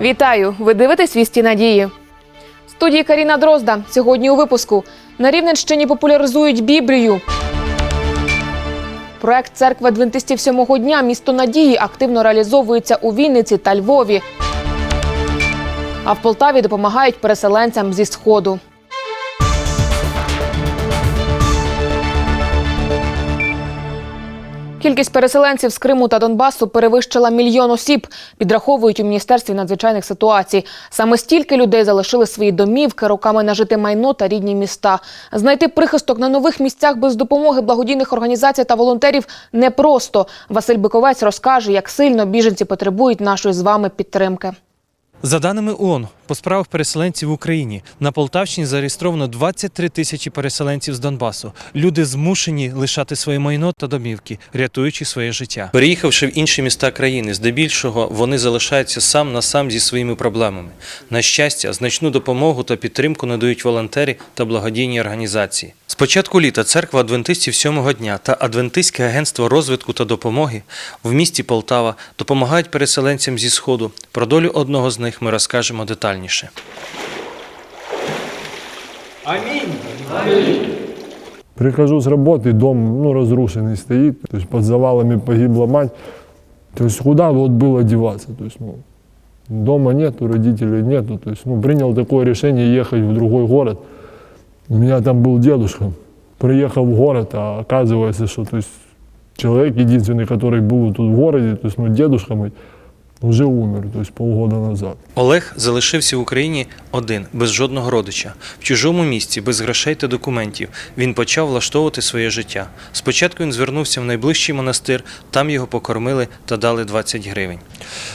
Вітаю! Ви дивитесь вісті надії. В студії Каріна Дрозда. Сьогодні у випуску на Рівненщині популяризують Біблію. Проект церкви адвентистів сьомого дня місто надії активно реалізовується у Вінниці та Львові. А в Полтаві допомагають переселенцям зі сходу. Кількість переселенців з Криму та Донбасу перевищила мільйон осіб. Підраховують у міністерстві надзвичайних ситуацій. Саме стільки людей залишили свої домівки, роками нажити майно та рідні міста. Знайти прихисток на нових місцях без допомоги благодійних організацій та волонтерів непросто. Василь Биковець розкаже, як сильно біженці потребують нашої з вами підтримки. За даними ООН, по справах переселенців в Україні на Полтавщині зареєстровано 23 тисячі переселенців з Донбасу. Люди змушені лишати своє майно та домівки, рятуючи своє життя. Переїхавши в інші міста країни, здебільшого вони залишаються сам на сам зі своїми проблемами. На щастя, значну допомогу та підтримку надають волонтери та благодійні організації З початку літа церква адвентистів сьомого дня та Адвентистське агентство розвитку та допомоги в місті Полтава допомагають переселенцям зі сходу. Про долю одного з них ми розкажемо детальніше. Прихожу с работы, дом ну, разрушенный стоит, то есть под завалами погибла мать. То есть куда вот было деваться? То есть, ну, дома нету, родителей нету. То есть, ну, принял такое решение ехать в другой город. У меня там был дедушка. Приехал в город, а оказывается, что то есть, человек единственный, который был тут в городе, то есть, ну, дедушка мой, уже умер, то есть полгода назад. Олег залишився в Україні один, без жодного родича, в чужому місці, без грошей та документів. Він почав влаштовувати своє життя. Спочатку він звернувся в найближчий монастир, там його покормили та дали 20 гривень.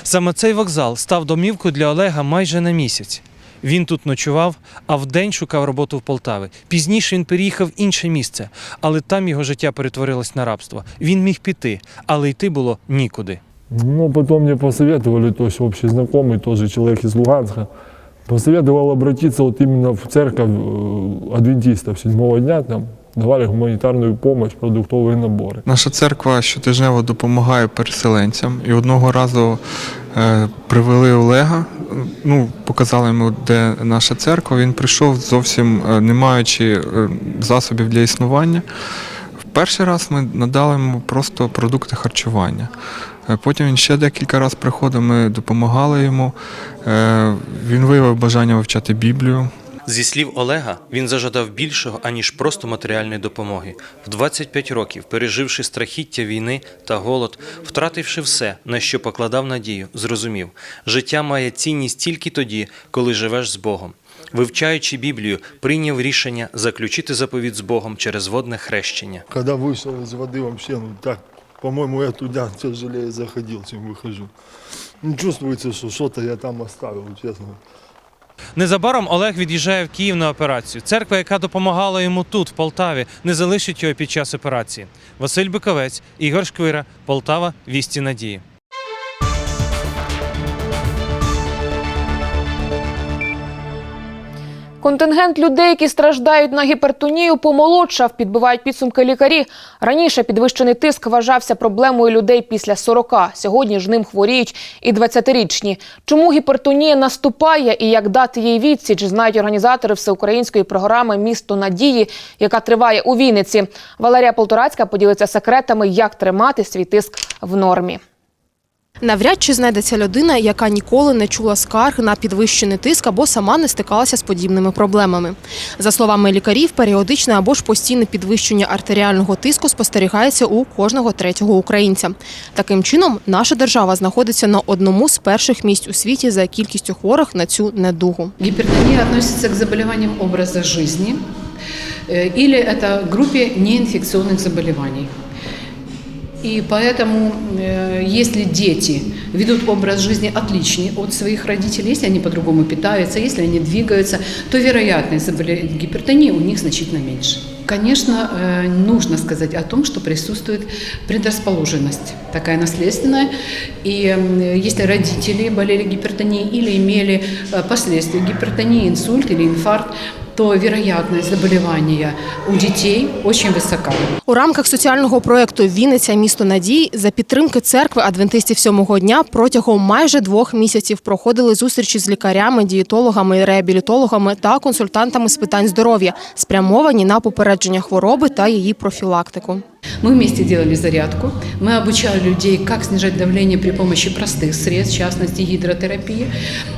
Саме цей вокзал став домівкою для Олега майже на місяць. Він тут ночував, а вдень шукав роботу в Полтаві. Пізніше він переїхав в інше місце, але там його життя перетворилось на рабство. Він міг піти, але йти було нікуди. Ну, потом мне посоветовали, то есть общий знакомый, тоже человек из Луганска, посоветовал обратиться вот именно в церковь э, адвентистов седьмого дня, там давали гуманитарную помощь, продуктовые наборы. Наша церква щотижнево допомагає переселенцям. І одного разу е, привели Олега, е, ну, показали йому, де наша церква. Він прийшов зовсім е, не маючи е, засобів для існування. В перший раз ми надали йому просто продукти харчування. Е, Потім він ще декілька разів приходив, ми допомагали йому. Е, Він виявив бажання вивчати Біблію. Зі слів Олега, він зажадав більшого, аніж просто матеріальної допомоги. В 25 років, переживши страхіття війни та голод, втративши все, на що покладав надію, зрозумів, життя має цінність тільки тоді, коли живеш з Богом. Вивчаючи Біблію, прийняв рішення заключити заповідь з Богом через водне хрещення. Когда вышел из воды вообще, ну так, по-моему, я туда тяжелее заходил, чем выхожу. Ну, чувствуется, что что-то я там оставил, честно. Незабаром Олег від'їжджає в Київ на операцію. Церква, яка допомагала йому тут, в Полтаві, не залишить його під час операції. Василь Биковець, Ігор Шквира, Полтава, Вісті Надії. Контингент людей, які страждають на гіпертонію, помолодшав, підбивають підсумки лікарі. Раніше підвищений тиск вважався проблемою людей після 40. Сьогодні ж ним хворіють і 20-річні. Чому гіпертонія наступає і як дати їй відсіч, знають організатори всеукраїнської програми Місто надії, яка триває у Вінниці. Валерія Полторацька поділиться секретами, як тримати свій тиск в нормі. Навряд чи знайдеться людина, яка ніколи не чула скарг на підвищений тиск або сама не стикалася з подібними проблемами. За словами лікарів, періодичне або ж постійне підвищення артеріального тиску спостерігається у кожного третього українця. Таким чином, наша держава знаходиться на одному з перших місць у світі за кількістю хворих на цю недугу. Гипертония относится к заболеваниям образа жизни э, или это к группе неинфекционных заболеваний. И поэтому, э, если дети ведут образ жизни отличный от своих родителей, если они по-другому питаются, если они двигаются, то вероятность заболеть гипертонией у них значительно меньше. Конечно, э, нужно сказать о том, что присутствует предрасположенность такая наследственная. И э, если родители болели гипертонией или имели э, последствия гипертонии, инсульт или инфаркт, то вероятность заболевания у детей очень высока. У рамках соціального проекту Вінниця місто надій за підтримки церкви адвентистів сьомого дня протягом майже двох місяців проходили зустрічі з лікарями, дієтологами, реабілітологами та консультантами з питань здоров'я, спрямовані на попередження хвороби та її профілактику. Мы вместе делали зарядку, мы обучали людей, как снижать давление при помощи простых средств, в частности гидротерапии.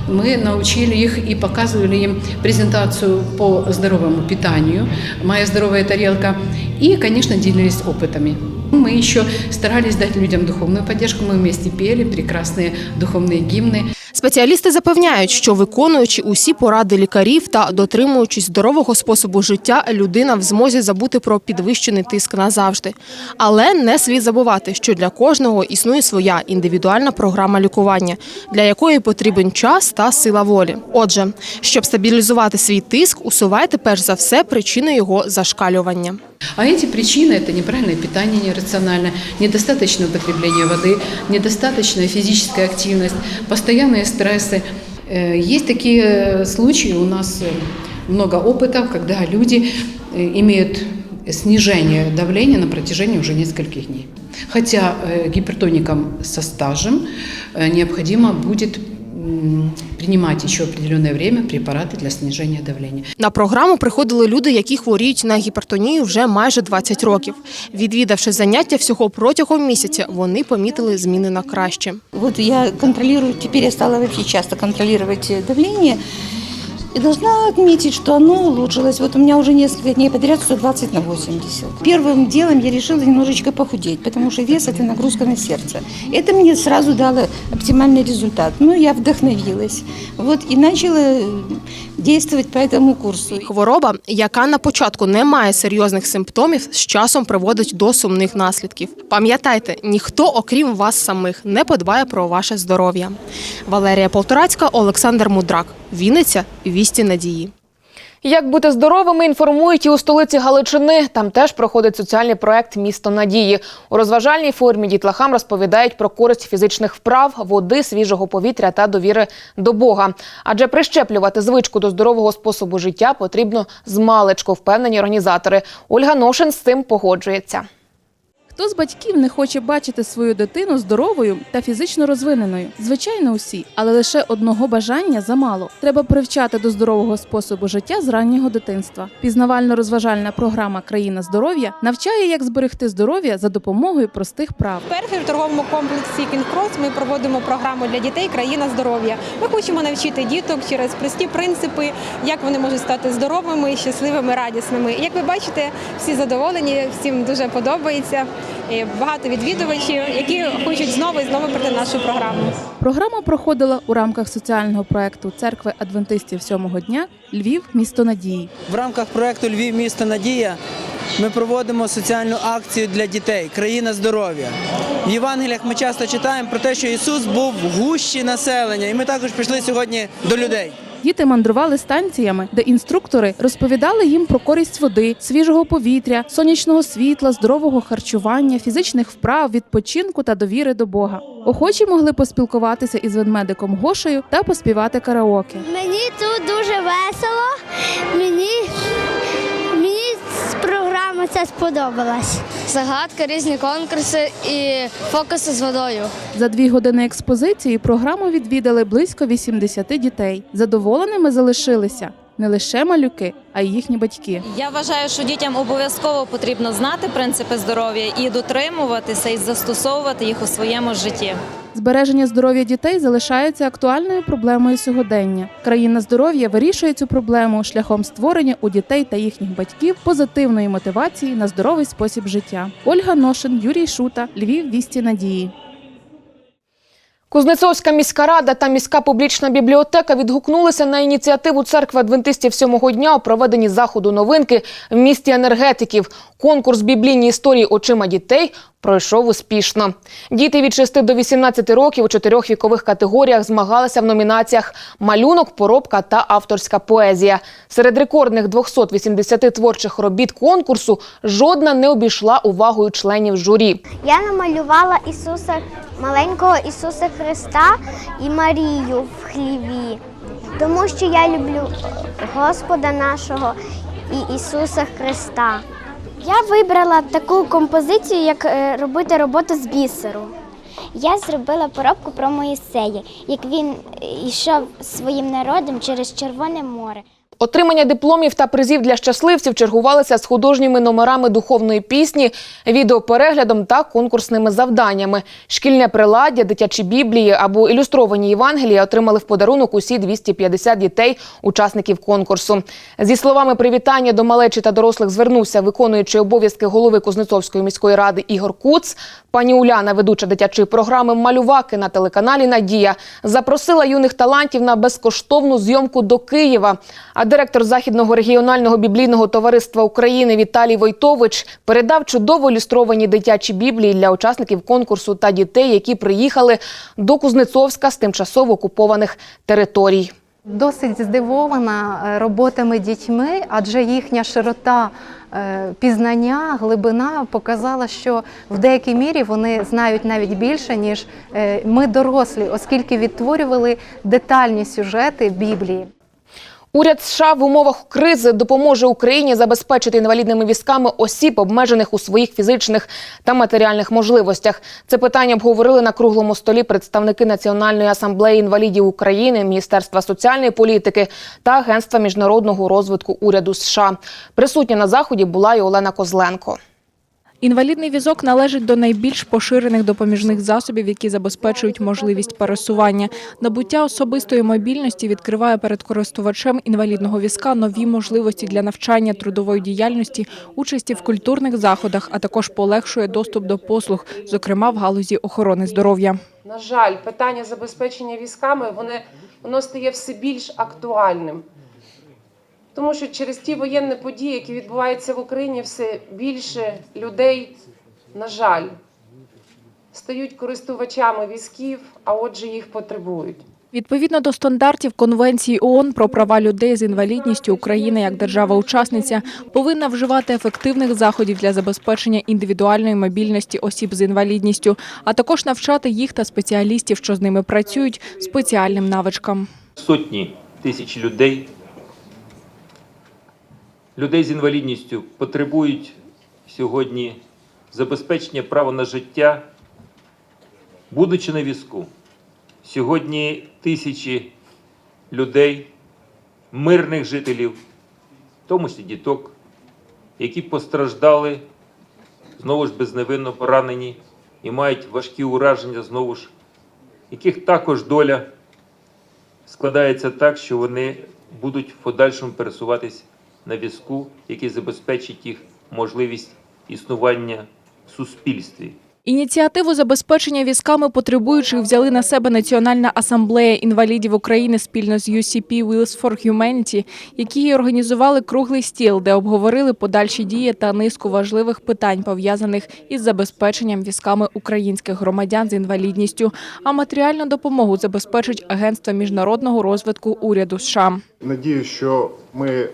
Мы научили их и показывали им презентацию по здоровому питанию, «Моя здоровая тарелка», и, конечно, делились опытами. Мы еще старались дать людям духовную поддержку, мы вместе пели прекрасные духовные гимны. Спеціалісти запевняють, що виконуючи усі поради лікарів та дотримуючись здорового способу життя, людина в змозі забути про підвищений тиск назавжди. Але не слід забувати, що для кожного існує своя індивідуальна програма лікування, для якої потрібен час та сила волі. Отже, щоб стабілізувати свій тиск, усувайте перш за все причини його зашкалювання. А эти причины – это неправильное питание нерациональное, недостаточное употребление воды, недостаточная физическая активность, постоянные стрессы. Э, Есть такие э, случаи, у нас э, много опытов, когда люди э, имеют снижение давления на протяжении уже нескольких дней. Хотя э, гипертоникам со стажем э, необходимо будет м, принимать еще определенное время препараты для снижения давления. На програму приходили люди, які хворіють на гіпертонію вже майже 20 років. Відвідавши заняття всього протягом місяця, вони помітили зміни на краще. Вот я контролирую, теперь я стала вообще часто контролировать э, давление. И должна отметить, что оно улучшилось. Вот у меня уже несколько дней подряд 120 на 80. Первым делом я решила немножечко похудеть, потому что вес – это нагрузка на сердце. Это мне сразу дало оптимальный результат. Ну, я вдохновилась. Вот, и начала э, действовать по этому курсу. Хвороба, яка на початку не має серйозних симптомів, з часом приводить до сумних наслідків. Пам'ятайте, ніхто, окрім вас самих, не подбає про ваше здоров'я. Валерія Полторацька, Олександр Мудрак. Вінниця. Вісті надії. Як бути здоровими, інформують і у столиці Галичини. Там теж проходить соціальний проект Місто надії. У розважальній формі дітлахам розповідають про користь фізичних вправ, води, свіжого повітря та довіри до Бога. Адже прищеплювати звичку до здорового способу життя потрібно з впевнені організатори. Ольга Ношин з цим погоджується. Хто з батьків не хоче бачити свою дитину здоровою та фізично розвиненою? Звичайно, усі, але лише одного бажання замало. Треба привчати до здорового способу життя з раннього дитинства. Пізнавально-розважальна програма Країна здоров'я навчає, як зберегти здоров'я за допомогою простих прав. Вперше в торговому комплексі Кінкрос ми проводимо програму для дітей Країна здоров'я. Ми хочемо навчити діток через прості принципи, як вони можуть стати здоровими, щасливими, радісними. Як ви бачите, всі задоволені, всім дуже подобається. І Багато відвідувачів, які хочуть знову і знову прийти нашу програму. Програма проходила у рамках соціального проекту церкви адвентистів сьомого дня Львів місто надії. В рамках проекту Львів місто Надія ми проводимо соціальну акцію для дітей Країна здоров'я. В Євангеліях ми часто читаємо про те, що Ісус був в гущі населення, і ми також прийшли сьогодні до людей. Діти мандрували станціями, де інструктори розповідали їм про користь води, свіжого повітря, сонячного світла, здорового харчування, фізичних вправ, відпочинку та довіри до Бога. Охочі могли поспілкуватися із ведмедиком Гошею та поспівати караоке. Мені тут дуже весело. Мені, програма ця сподобалась. Загадки, різні конкурси і фокуси з водою. За дві години експозиції програму відвідали близько 80 дітей. Задоволеними залишилися не лише малюки, а й їхні батьки. Я вважаю, що дітям обов'язково потрібно знати принципи здоров'я і дотримуватися і застосовувати їх у своєму житті. Збереження здоров'я дітей залишається актуальною проблемою сьогодення. Країна здоров'я вирішує цю проблему шляхом створення у дітей та їхніх батьків позитивної мотивації на здоровий спосіб життя. Ольга Ношин, Юрій Шута, Львів, вісті надії. Кузнецовська міська рада та міська публічна бібліотека відгукнулися на ініціативу церкви адвентистів сьомого дня у проведенні заходу новинки в місті енергетиків. Конкурс біблійні історії очима дітей пройшов успішно. Діти від 6 до 18 років у чотирьох вікових категоріях змагалися в номінаціях малюнок, поробка та авторська поезія. Серед рекордних 280 творчих робіт конкурсу жодна не обійшла увагою членів журі. Я намалювала Ісуса, маленького Ісуса Христа і Марію в хліві, тому що я люблю Господа нашого і Ісуса Христа. Я вибрала таку композицію, як е, робити роботу з бісеру. Я зробила поробку про Моїсея, як він йшов своїм народом через Червоне море. Отримання дипломів та призів для щасливців чергувалися з художніми номерами духовної пісні, відеопереглядом та конкурсними завданнями. Шкільне приладдя, дитячі біблії або ілюстровані Євангелії отримали в подарунок усі 250 дітей, учасників конкурсу. Зі словами привітання до малечі та дорослих звернувся виконуючий обов'язки голови Кузнецовської міської ради Ігор Куц. Пані Уляна, ведуча дитячої програми Малюваки на телеканалі Надія, запросила юних талантів на безкоштовну зйомку до Києва. А директор Західного регіонального біблійного товариства України Віталій Войтович передав чудово ілюстровані дитячі біблії для учасників конкурсу та дітей, які приїхали до Кузнецовська з тимчасово окупованих територій. Досить здивована е, роботами дітьми, адже їхня широта пізнання, глибина показала, що в деякій мірі вони знають навіть більше, ніж е, ми дорослі, оскільки відтворювали детальні сюжети Біблії. Уряд США в умовах кризи допоможе Україні забезпечити інвалідними візками осіб, обмежених у своїх фізичних та матеріальних можливостях. Це питання обговорили на круглому столі представники Національної асамблеї інвалідів України, Міністерства соціальної політики та Агентства міжнародного розвитку уряду США. Присутня на заході була і Олена Козленко. Інвалідний візок належить до найбільш поширених допоміжних засобів, які забезпечують можливість пересування. Набуття особистої мобільності відкриває перед користувачем інвалідного візка нові можливості для навчання трудової діяльності, участі в культурних заходах, а також полегшує доступ до послуг, зокрема в галузі охорони здоров'я. На жаль, питання забезпечення військами вони, воно стає все більш актуальним. Тому що через ті воєнні події, які відбуваються в Україні, все більше людей, на жаль, стають користувачами військів, а отже їх потребують. Відповідно до стандартів Конвенції ООН про права людей з інвалідністю, Україна як держава-учасниця повинна вживати ефективних заходів для забезпечення індивідуальної мобільності осіб з інвалідністю, а також навчати їх та спеціалістів, що з ними працюють, спеціальним навичкам. Сотні тисяч людей, людей з інвалідністю потребують сьогодні забезпечення права на життя, будучи на візку. Сьогодні тисячі людей, мирних жителів, в тому числі діток, які постраждали, знову ж безневинно поранені і мають важкі ураження, знову ж, яких також доля складається так, що вони будуть в подальшому пересуватись на візку, який забезпечить їх можливість існування в суспільстві. Ініціативу забезпечення візками потребуючих взяли на себе Національна асамблея інвалідів України спільно з UCP Wheels for Humanity, які організували круглий стіл, де обговорили подальші дії та низку важливих питань, пов'язаних із забезпеченням візками українських громадян з інвалідністю. А матеріальну допомогу забезпечить Агентство міжнародного розвитку уряду США. Надію, що ми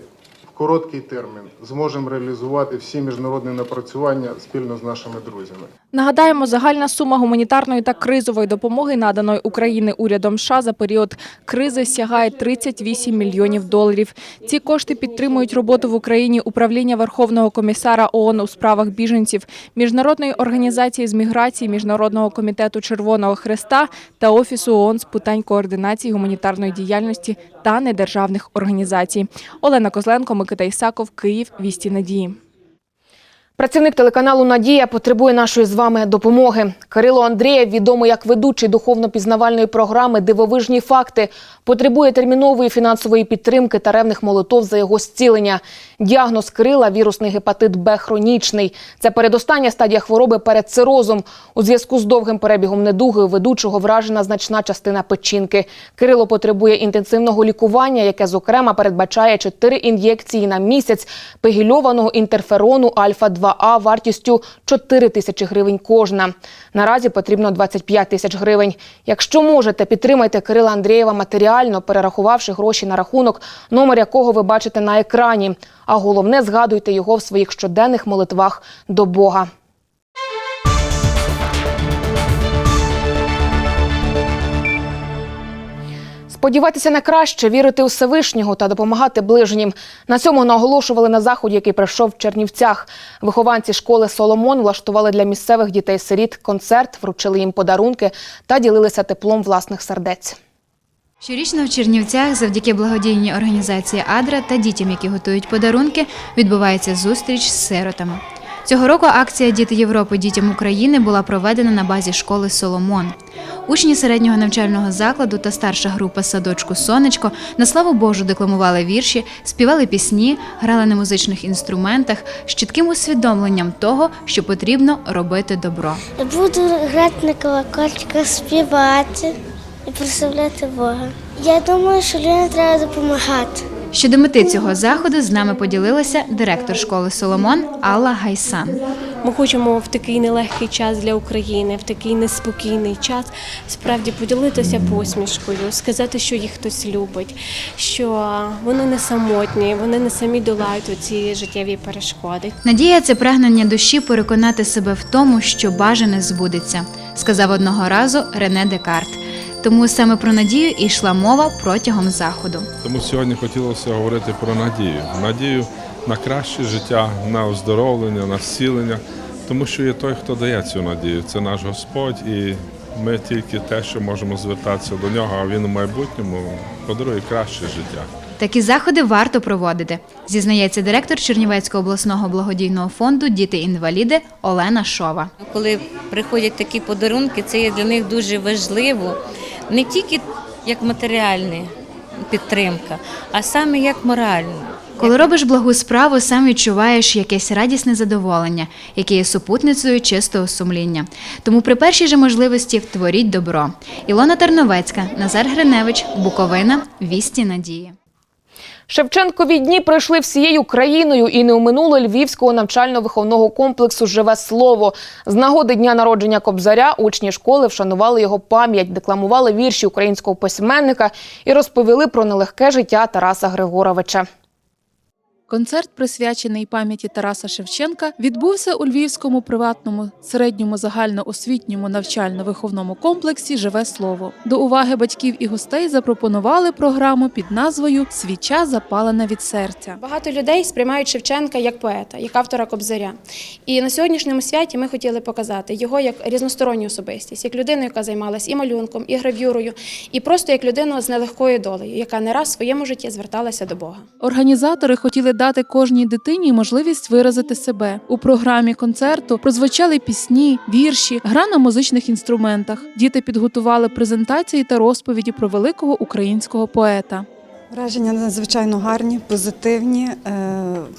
короткий термін зможемо реалізувати всі міжнародні напрацювання спільно з нашими друзями. Нагадаємо, загальна сума гуманітарної та кризової допомоги, наданої Україні урядом США за період кризи, сягає 38 мільйонів доларів. Ці кошти підтримують роботу в Україні управління Верховного комісара ООН у справах біженців, міжнародної організації з міграції, міжнародного комітету Червоного Хреста та офісу ООН з питань координації гуманітарної діяльності та недержавних організацій. Олена Козленко, Микита Ісаков, Київ. Вісті надії. Працівник телеканалу Надія потребує нашої з вами допомоги. Кирило Андрієв, відомий як ведучий духовно-пізнавальної програми Дивовижні факти, потребує термінової фінансової підтримки та ревних молитов за його зцілення. Діагноз Кирила вірусний гепатит Б хронічний. Це передостання стадія хвороби перед цирозом. У зв'язку з довгим перебігом недуги ведучого вражена значна частина печінки. Кирило потребує інтенсивного лікування, яке зокрема передбачає 4 ін'єкції на місяць пегільованого інтерферону альфа 2 2А вартістю 4 тисячі гривень кожна. Наразі потрібно 25 тисяч гривень. Якщо можете, підтримайте Кирила Андрієва матеріально, перерахувавши гроші на рахунок, номер якого ви бачите на екрані. А головне, згадуйте його в своїх щоденних молитвах до Бога. Сподіватися на краще, вірити у Всевишнього та допомагати ближнім. На цьому наголошували на заході, який пройшов в Чернівцях. Вихованці школи Соломон влаштували для місцевих дітей-сиріт концерт, вручили їм подарунки та ділилися теплом власних сердець. Щорічно в Чернівцях завдяки благодійній організації Адра та дітям, які готують подарунки, відбувається зустріч з сиротами. Цього року акція Діти Європи дітям України була проведена на базі школи Соломон. Учні середнього навчального закладу та старша група садочку Сонечко на славу Божу декламували вірші, співали пісні, грали на музичних інструментах з чітким усвідомленням того, що потрібно робити добро. Буду грати на колокольчиках, співати і прославляти Бога. Я думаю, що людям треба допомагати. Щодо мети цього заходу з нами поділилася директор школи Соломон Алла Гайсан. Ми хочемо в такий нелегкий час для України, в такий неспокійний час справді поділитися посмішкою, сказати, що їх хтось любить, що вони не самотні, вони не самі долають ці життєві перешкоди. Надія це прагнення душі переконати себе в тому, що бажане збудеться, сказав одного разу Рене Декарт. Тому саме про надію і йшла мова протягом заходу. Тому сьогодні хотілося говорити про надію. Надію на краще життя, на оздоровлення, на зцілення, тому що є той, хто дає цю надію. Це наш Господь, і ми тільки те, що можемо звертатися до нього, а він у майбутньому подарує краще життя. Такі заходи варто проводити, зізнається директор Чернівецького обласного благодійного фонду Діти-інваліди Олена Шова. Коли приходять такі подарунки, це є для них дуже важливо, не тільки як матеріальна підтримка, а саме як моральна. Коли робиш благу справу, сам відчуваєш якесь радісне задоволення, яке є супутницею чистого сумління. Тому при першій же можливості творіть добро. Ілона Тарновецька, Назар Гриневич, Буковина, Вісті Надії. Шевченкові дні пройшли всією країною і не оминули львівського навчально-виховного комплексу Живе слово. З нагоди дня народження Кобзаря учні школи вшанували його пам'ять, декламували вірші українського письменника і розповіли про нелегке життя Тараса Григоровича. Концерт, присвячений пам'яті Тараса Шевченка, відбувся у Львівському приватному середньому загальноосвітньому навчально-виховному комплексі Живе слово. До уваги батьків і гостей запропонували програму під назвою Свіча запалена від серця. Багато людей сприймають Шевченка як поета, як автора Кобзаря. І на сьогоднішньому святі ми хотіли показати його як різносторонню особистість, як людину, яка займалась і малюнком, і гравюрою, і просто як людину з нелегкою долею, яка не раз в своєму житті зверталася до Бога. Організатори хотіли дати кожній дитині можливість виразити себе. У програмі концерту прозвучали пісні, вірші, гра на музичних інструментах. Діти підготували презентації та розповіді про великого українського поета. Враження надзвичайно гарні, позитивні. Е,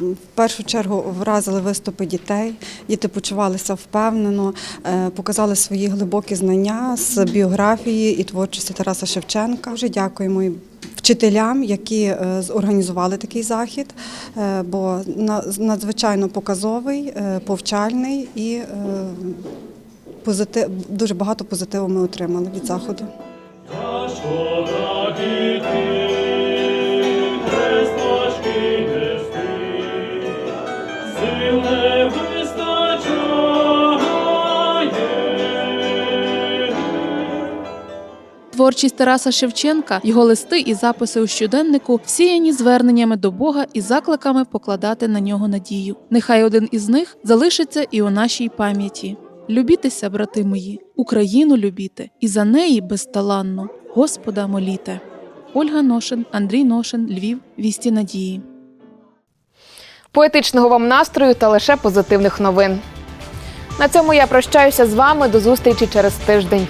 В першу чергу вразили виступи дітей. Діти почувалися впевнено, е, показали свої глибокі знання з біографії і творчості Тараса Шевченка. Дуже дякуємо і вчителям, які е, зорганізували такий захід, бо на- надзвичайно показовий, повчальний і дуже багато позитиву ми отримали від заходу. Творчість Тараса Шевченка, його листи і записи у щоденнику всіяні зверненнями до Бога і закликами покладати на нього надію. Нехай один із них залишиться і у нашій пам'яті. Любітеся, брати мої, Україну любіте, і за неї безталанно Господа моліте. Ольга Ношин, Андрій Ношин, Львів, Вісті Надії. Поетичного вам настрою та лише позитивних новин. На цьому я прощаюся з вами. До зустрічі через тиждень.